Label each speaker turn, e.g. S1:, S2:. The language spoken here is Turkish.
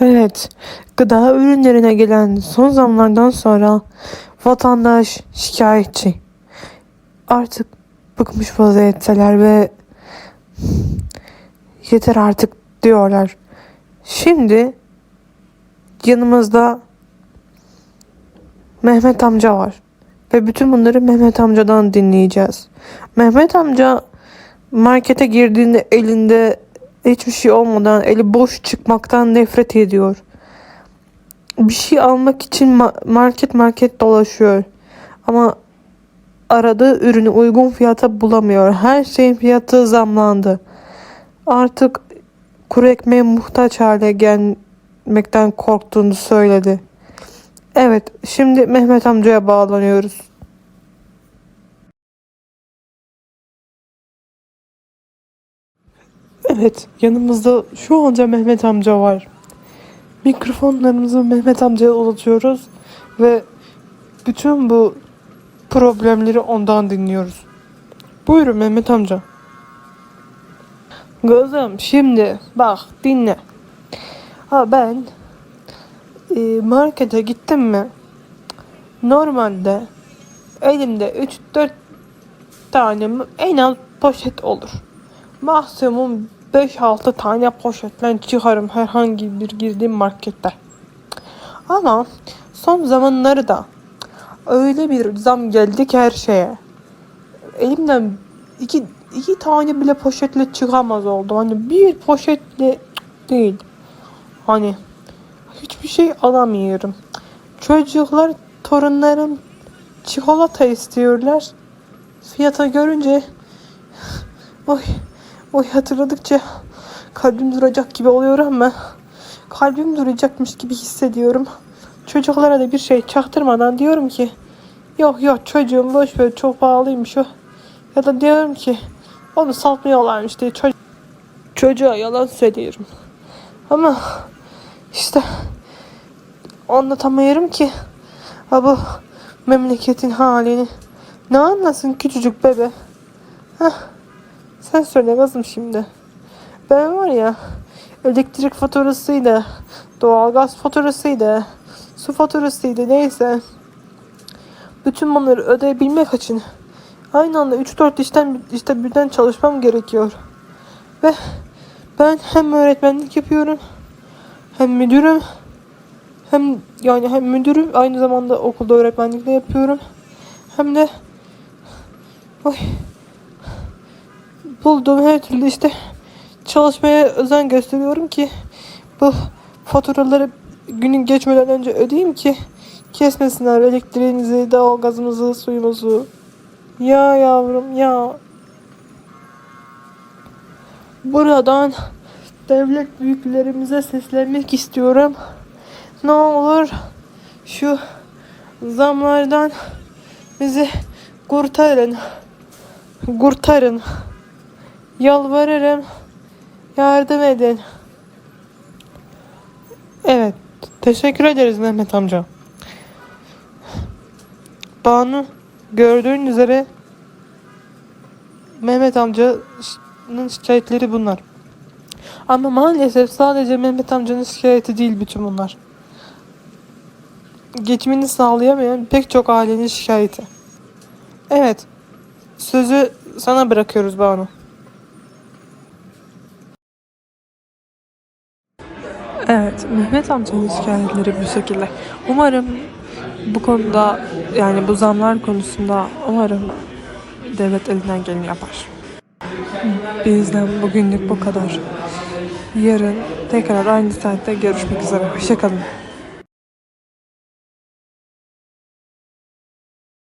S1: Evet, gıda ürünlerine gelen son zamlardan sonra vatandaş şikayetçi. Artık bıkmış vaziyetteler ve yeter artık diyorlar. Şimdi yanımızda Mehmet amca var ve bütün bunları Mehmet amcadan dinleyeceğiz. Mehmet amca markete girdiğinde elinde hiçbir şey olmadan eli boş çıkmaktan nefret ediyor. Bir şey almak için ma- market market dolaşıyor. Ama aradığı ürünü uygun fiyata bulamıyor. Her şeyin fiyatı zamlandı. Artık kuru ekmeğe muhtaç hale gelmekten korktuğunu söyledi. Evet, şimdi Mehmet amcaya bağlanıyoruz. Evet, yanımızda şu anca Mehmet amca var. Mikrofonlarımızı Mehmet amcaya uzatıyoruz ve bütün bu problemleri ondan dinliyoruz. Buyurun Mehmet amca. Kızım şimdi bak dinle. Ha ben e, markete gittim mi normalde elimde 3-4 tane en az poşet olur. Maksimum 5-6 tane poşetle çıkarım herhangi bir girdiğim markette. Ama son zamanları da öyle bir zam geldi ki her şeye. Elimden iki, iki tane bile poşetle çıkamaz oldum. Hani bir poşetle değil. Hani hiçbir şey alamıyorum. Çocuklar, torunlarım çikolata istiyorlar. Fiyata görünce oy oy hatırladıkça kalbim duracak gibi oluyor ama kalbim duracakmış gibi hissediyorum. Çocuklara da bir şey çaktırmadan diyorum ki yok yok çocuğum boş ver çok pahalıymış o. Ya da diyorum ki onu satmıyorlarmış diye ço- çocuğa yalan söylüyorum. Ama işte anlatamıyorum ki ha bu memleketin halini. Ne anlasın küçücük bebe. Heh, sen söyle kızım şimdi. Ben var ya elektrik faturasıydı, doğalgaz faturasıydı, su faturasıydı neyse. Bütün bunları ödeyebilmek için aynı anda 3-4 işten işte birden çalışmam gerekiyor. Ve ben hem öğretmenlik yapıyorum hem müdürüm hem yani hem müdürüm aynı zamanda okulda öğretmenlik de yapıyorum. Hem de oy, bulduğum her türlü işte çalışmaya özen gösteriyorum ki bu faturaları günün geçmeden önce ödeyeyim ki kesmesinler elektriğinizi, doğalgazımızı, suyumuzu. Ya yavrum ya. Buradan devlet büyüklerimize seslenmek istiyorum. Ne olur şu zamlardan bizi kurtarın. Kurtarın. Yalvarırım. Yardım edin. Evet. Teşekkür ederiz Mehmet amca. Banu gördüğün üzere Mehmet amcanın şikayetleri bunlar. Ama maalesef sadece Mehmet amcanın şikayeti değil bütün bunlar. Geçimini sağlayamayan pek çok ailenin şikayeti. Evet. Sözü sana bırakıyoruz Banu. Evet, Mehmet amcanın şikayetleri bu şekilde. Umarım bu konuda yani bu zamlar konusunda umarım devlet elinden geleni yapar. Bizden bugünlük bu kadar. Yarın tekrar aynı saatte görüşmek üzere. Hoşçakalın.